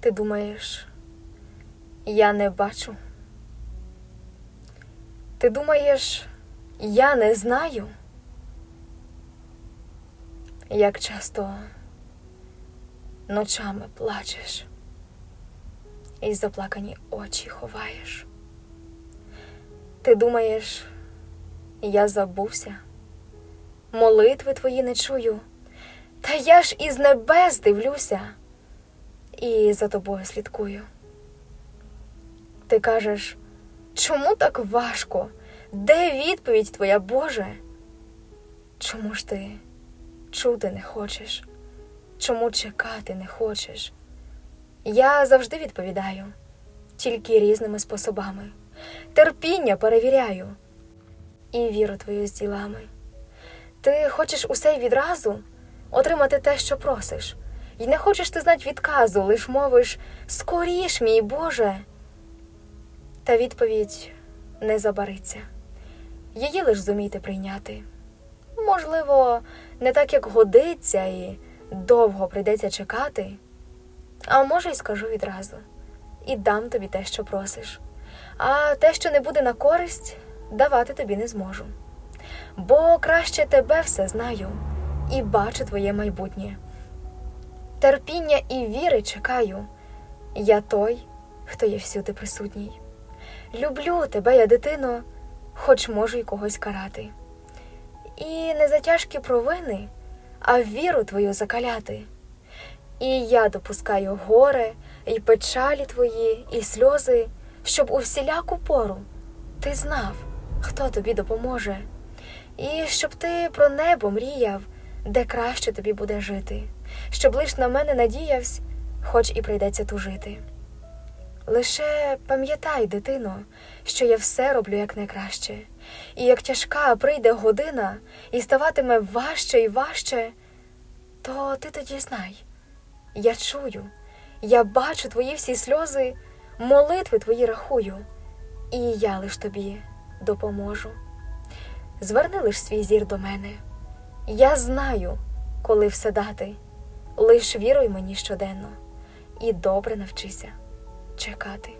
Ти думаєш, я не бачу? Ти думаєш, я не знаю? Як часто ночами плачеш і заплакані очі ховаєш? Ти думаєш, я забувся? Молитви твої не чую, та я ж із небес дивлюся і за тобою слідкую. Ти кажеш, чому так важко? Де відповідь твоя, Боже? Чому ж ти чути не хочеш? Чому чекати не хочеш? Я завжди відповідаю, тільки різними способами. Терпіння перевіряю і віру твою з ділами. Ти хочеш усе відразу отримати те, що просиш, і не хочеш ти знать відказу, лиш мовиш скоріш, мій Боже. Та відповідь не забариться. Її лиш зумійте прийняти. Можливо, не так, як годиться, і довго прийдеться чекати. А може, й скажу відразу і дам тобі те, що просиш. А те, що не буде на користь, давати тобі не зможу. Бо краще тебе все знаю і бачу твоє майбутнє. Терпіння і віри чекаю. Я той, хто є всюди присутній. Люблю тебе, я дитино, хоч можу й когось карати. І не за тяжкі провини, а віру твою закаляти. І я допускаю горе, і печалі твої, і сльози, щоб у всіляку пору ти знав, хто тобі допоможе, і щоб ти про небо мріяв, де краще тобі буде жити, щоб лиш на мене надіявсь, хоч і прийдеться тужити. Лише пам'ятай, дитино, що я все роблю якнайкраще, і як тяжка прийде година і ставатиме важче і важче, то ти тоді знай. Я чую, я бачу твої всі сльози, молитви твої рахую, і я лиш тобі допоможу. Зверни лиш свій зір до мене. Я знаю, коли все дати. Лиш віруй мені щоденно і добре навчися чекати.